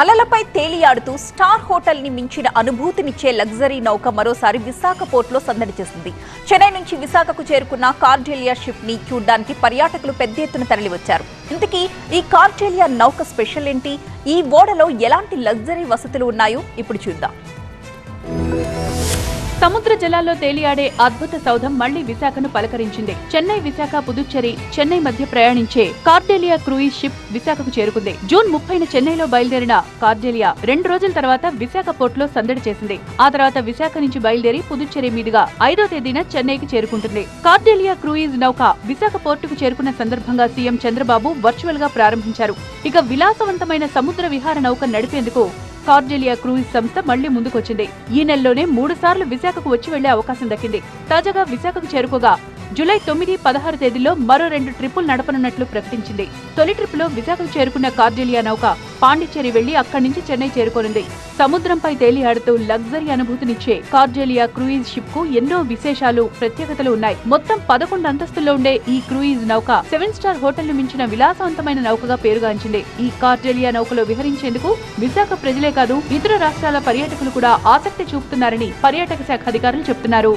అలలపై తేలియాడుతూ స్టార్ హోటల్ని మించిన అనుభూతినిచ్చే లగ్జరీ నౌక మరోసారి విశాఖ పోర్టులో సందడి చేసింది. చెన్నై నుంచి విశాఖకు చేరుకున్న కార్డేలియా షిప్ని చూడ్డానికి పర్యాటకులు పెద్ద ఎత్తున తరలివచ్చారు. ఇంతకీ ఈ కార్డేలియా నౌక స్పెషల్ ఏంటి? ఈ ఓడలో ఎలాంటి లగ్జరీ వసతులు ఉన్నాయో ఇప్పుడు చూద్దాం. సముద్ర జలాల్లో తేలియాడే అద్భుత సౌధం మళ్ళీ విశాఖను పలకరించింది. చెన్నై విశాఖ పుదుచ్చేరి చెన్నై మధ్య ప్రయాణించే కార్డేలియా క్రూయిజ్ షిప్ విశాఖకు చేరుకుంది. జూన్ ముప్పైన చెన్నైలో బయలుదేరిన కార్డేలియా రెండు రోజుల తర్వాత విశాఖ పోర్టులో సందడి చేసింది. ఆ తర్వాత విశాఖ నుంచి బయలుదేరి పుదుచ్చేరి మీదుగా ఐదో తేదీన చెన్నైకి చేరుకుంటుంది. కార్డేలియా క్రూయిజ్ నౌక విశాఖ పోర్టుకు చేరుకున్న సందర్భంగా సీఎం చంద్రబాబు వర్చువల్గా ప్రారంభించారు. ఇక విలాసవంతమైన సముద్ర విహార నౌక నడిపేందుకు కార్డేలియా క్రూయిజ్ సంస్థ మళ్ళీ ముందుకొచ్చింది. ఈ నెలలోనే మూడు సార్లు విశాఖకు వచ్చి వెళ్ళే అవకాశం దక్కింది. తాజాగా విశాఖకు చేరుకోగా జూలై తొమ్మిది పదహారు తేదీల్లో మరో రెండు ట్రిప్పులు నడపనున్నట్లు ప్రకటించింది. తొలి ట్రిప్పులో విశాఖకు చేరుకున్న కార్డేలియా నౌక పాండిచ్చేరి వెళ్ళి అక్కడి నుంచి చెన్నై చేరుకోనుంది. సముద్రంపై తేలియాడుతూ లగ్జరీ అనుభూతినిచ్చే కార్డేలియా క్రూయిజ్ షిప్కు ఎన్నో విశేషాలు ప్రత్యేకతలు ఉన్నాయి. మొత్తం పదకొండు అంతస్తుల్లో ఉండే ఈ క్రూయిజ్ నౌక సెవెన్ స్టార్ హోటల్ను మించిన విలాసవంతమైన నౌకగా పేరుగాంచింది. ఈ కార్డేలియా నౌకలో విహరించేందుకు విశాఖ ప్రజలే కాదు ఇతర రాష్ట్రాల పర్యాటకులు కూడా ఆసక్తి చూపుతున్నారని పర్యాటక శాఖ అధికారులు చెబుతున్నారు